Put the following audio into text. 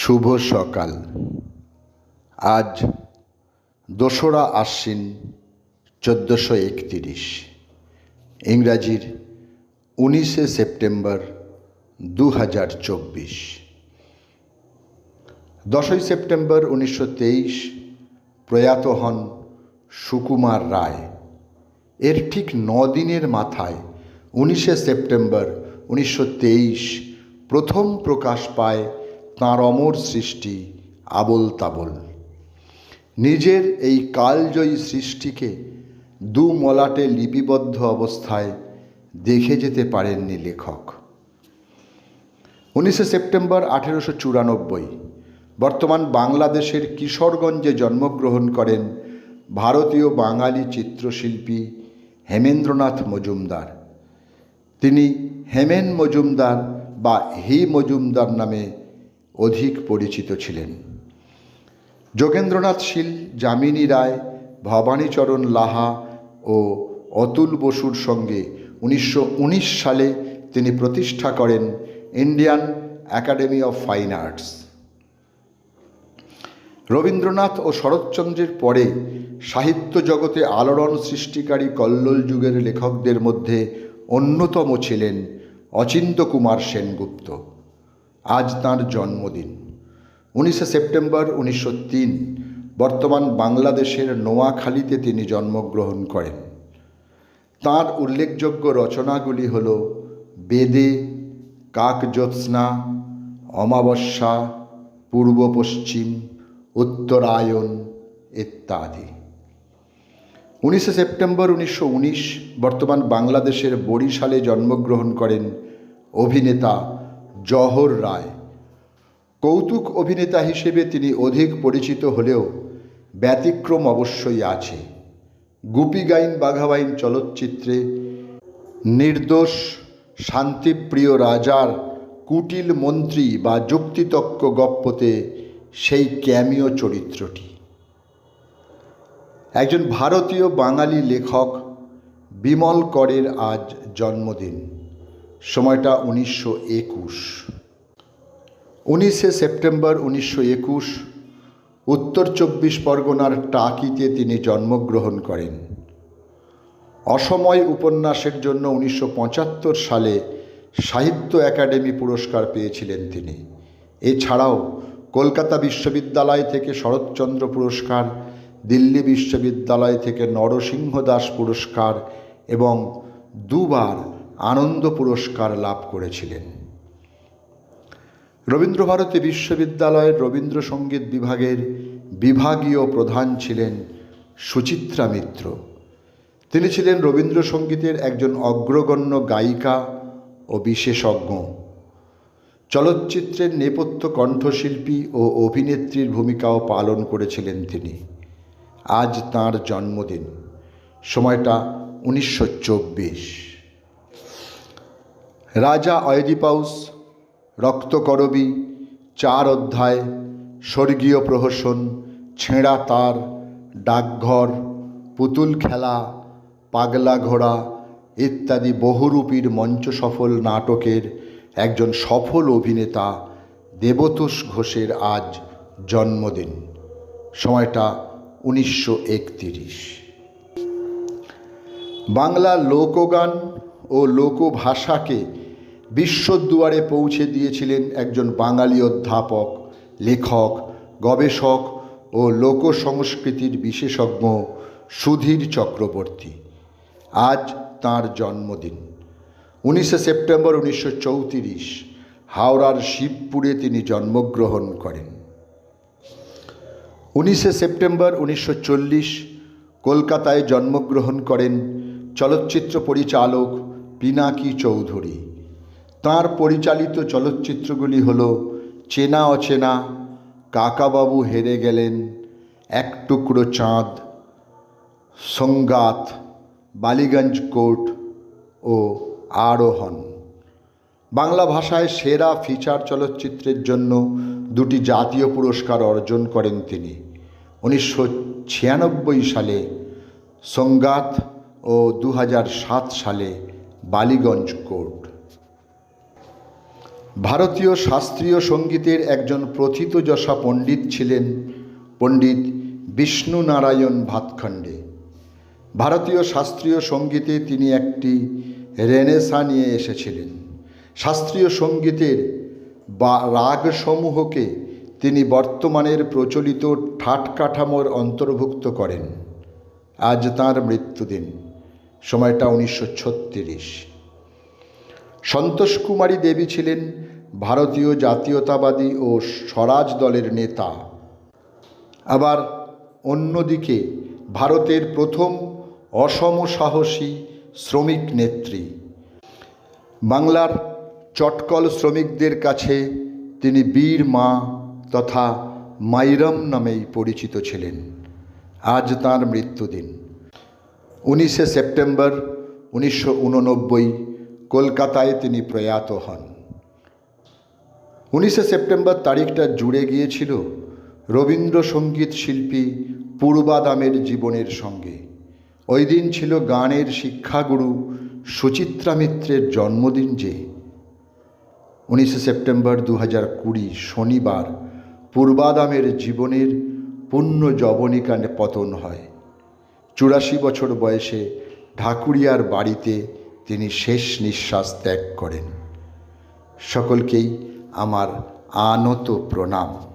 শুভ সকাল। আজ দোসরা আশ্বিন চোদ্দোশো একতিরিশ। ইংরাজির উনিশে সেপ্টেম্বর দু হাজার চব্বিশ। দশই সেপ্টেম্বর উনিশশো তেইশ প্রয়াত হন সুকুমার রায়। এর ঠিক দিনের মাথায় উনিশে সেপ্টেম্বর উনিশশো তেইশ প্রথম প্রকাশ পায় তাঁর অমর সৃষ্টি আবল তাবল। নিজের এই কালজয়ী সৃষ্টিকে দু মলাটে লিপিবদ্ধ অবস্থায় দেখে যেতে পারেননি লেখক। উনিশে সেপ্টেম্বর আঠেরোশো চুরানব্বই, বর্তমান বাংলাদেশের কিশোরগঞ্জে জন্মগ্রহণ করেন ভারতীয় বাঙালি চিত্রশিল্পী হেমেন্দ্রনাথ মজুমদার। তিনি হেমেন মজুমদার বা হি মজুমদার নামে অধিক পরিচিত ছিলেন। যোগেন্দ্রনাথ শীল, যামিনী রায়, ভবানীচরণ লাহা ও অতুল বসুর সঙ্গে উনিশশো উনিশ সালে তিনি প্রতিষ্ঠা করেন Indian academy of fine arts. Rabindranath ও শরৎচন্দ্রের পরে সাহিত্য জগতে আলোড়ন সৃষ্টিকারী কল্লোল যুগের লেখকদের মধ্যে অন্যতম ছিলেন অচিন্ত কুমার সেনগুপ্ত। আজ তাঁর জন্মদিন। উনিশে সেপ্টেম্বর উনিশশো তিন, বর্তমান বাংলাদেশের নোয়াখালীতে তিনি জন্মগ্রহণ করেন। তাঁর উল্লেখযোগ্য রচনাগুলি হল বেদে, কাকজ্যোৎস্না, অমাবস্যা, পূর্ব পশ্চিম, উত্তরায়ণ ইত্যাদি। উনিশে সেপ্টেম্বর উনিশশো উনিশ, বর্তমান বাংলাদেশের বরিশালে জন্মগ্রহণ করেন অভিনেতা জহর রায়। কৌতুক অভিনেতা হিসেবে তিনি অধিক পরিচিত হলেও ব্যতিক্রম অবশ্যই আছে। গুপি গাইন বাঘাবাইন চলচ্চিত্রে নির্দোষ, শান্তিপ্রিয় রাজার কুটিল মন্ত্রী বা যুক্তিতক্ক গপ্পতে সেই ক্যামিও চরিত্রটি। একজন ভারতীয় বাঙালি লেখক বিমল করের আজ জন্মদিন। সময়টা উনিশশো একুশ। উনিশে সেপ্টেম্বর উনিশশো একুশ, উত্তর চব্বিশ পরগনার টাকিতে তিনি জন্মগ্রহণ করেন। অসময় উপন্যাসের জন্য উনিশশো পঁচাত্তর সালে সাহিত্য একাডেমি পুরস্কার পেয়েছিলেন তিনি। এছাড়াও কলকাতা বিশ্ববিদ্যালয় থেকে শরৎচন্দ্র পুরস্কার, দিল্লি বিশ্ববিদ্যালয় থেকে নরসিংহ দাস পুরস্কার এবং দুবার আনন্দ পুরস্কার লাভ করেছিলেন। রবীন্দ্রভারতী বিশ্ববিদ্যালয়ের রবীন্দ্রসঙ্গীত বিভাগের বিভাগীয় প্রধান ছিলেন সুচিত্রা মিত্র। তিনি ছিলেন রবীন্দ্রসঙ্গীতের একজন অগ্রগণ্য গায়িকা ও বিশেষজ্ঞ। চলচ্চিত্রের নেপথ্য কণ্ঠশিল্পী ও অভিনেত্রীর ভূমিকাও পালন করেছিলেন তিনি। আজ তাঁর জন্মদিন। সময়টা উনিশশো চব্বিশ। রাজা অয়দিপাউস রক্তকরবী, চার অধ্যায়, স্বর্গীয় প্রহসন, ছেঁড়া তার, ডাকঘর, পুতুল খেলা, পাগলা ঘোড়া ইত্যাদি বহুরূপীর মঞ্চ সফল নাটকের একজন সফল অভিনেতা দেবতোষ ঘোষের আজ জন্মদিন। সময়টা উনিশশো একতিরিশ। বাংলা লোকগান ও লোকভাষাকে বিশ্বদুয়ারে পৌঁছে দিয়েছিলেন একজন বাঙালি অধ্যাপক, লেখক, গবেষক ও লোক সংস্কৃতির বিশেষজ্ঞ সুধীর চক্রবর্তী। আজ তাঁর জন্মদিন। উনিশে সেপ্টেম্বর উনিশশো চৌত্রিশ হাওড়ার শিবপুরে তিনি জন্মগ্রহণ করেন। উনিশে সেপ্টেম্বর উনিশশো চল্লিশ কলকাতায় জন্মগ্রহণ করেন চলচ্চিত্র পরিচালক পিনাকি চৌধুরী। তাঁর পরিচালিত চলচ্চিত্রগুলি হল চেনা অচেনা, কাকাবাবু হেরে গেলেন, এক টুকরো চাঁদ সংগাত বালিগঞ্জ কোর্ট ও আরোহণ। বাংলা ভাষায় সেরা ফিচার চলচ্চিত্রের জন্য দুটি জাতীয় পুরস্কার অর্জন করেন তিনি। উনিশশো ছিয়ানব্বই সালে সংগাত ও দু হাজার সাত সালে বালিগঞ্জ কোর্ট। ভারতীয় শাস্ত্রীয় সঙ্গীতের একজন প্রথিতযশা পণ্ডিত ছিলেন পণ্ডিত বিষ্ণু নারায়ণ ভাতখণ্ডে। ভারতীয় শাস্ত্রীয় সঙ্গীতে তিনি একটি রেনেসা নিয়ে এসেছিলেন। শাস্ত্রীয় সঙ্গীতের বা রাগসমূহকে তিনি বর্তমানের প্রচলিত ঠাট কাঠামোর অন্তর্ভুক্ত করেন। আজ তাঁর মৃত্যুদিন, সময়টা উনিশশো ছত্রিশ। সন্তোষ কুমারী দেবী ছিলেন ভারতীয় জাতীয়তাবাদী ও স্বরাজ দলের নেতা। আবার অন্যদিকে ভারতের প্রথম অসম সাহসী শ্রমিক নেত্রী। বাংলার চটকল শ্রমিকদের কাছে তিনি বীর মা তথা মাইরম নামেই পরিচিত ছিলেন। আজ তাঁর মৃত্যুদিন। উনিশে সেপ্টেম্বর উনিশশো উননব্বই কলকাতায় তিনি প্রয়াত হন। উনিশে সেপ্টেম্বর তারিখটা জুড়ে গিয়েছিল রবীন্দ্রসঙ্গীত শিল্পী পূর্বাদামের জীবনের সঙ্গে। ওই দিন ছিল গানের শিক্ষাগুরু সুচিত্রা মিত্রের জন্মদিন যে। উনিশে সেপ্টেম্বর দু হাজার কুড়ি শনিবার পূর্বাদামের জীবনের পুণ্য যবনিকানে পতন হয়। চুরাশি বছর বয়সে ঢাকুরিয়ার বাড়িতে তিনি শেষ নিঃশ্বাস ত্যাগ করেন। সকলকেই আমার আনত প্রণাম।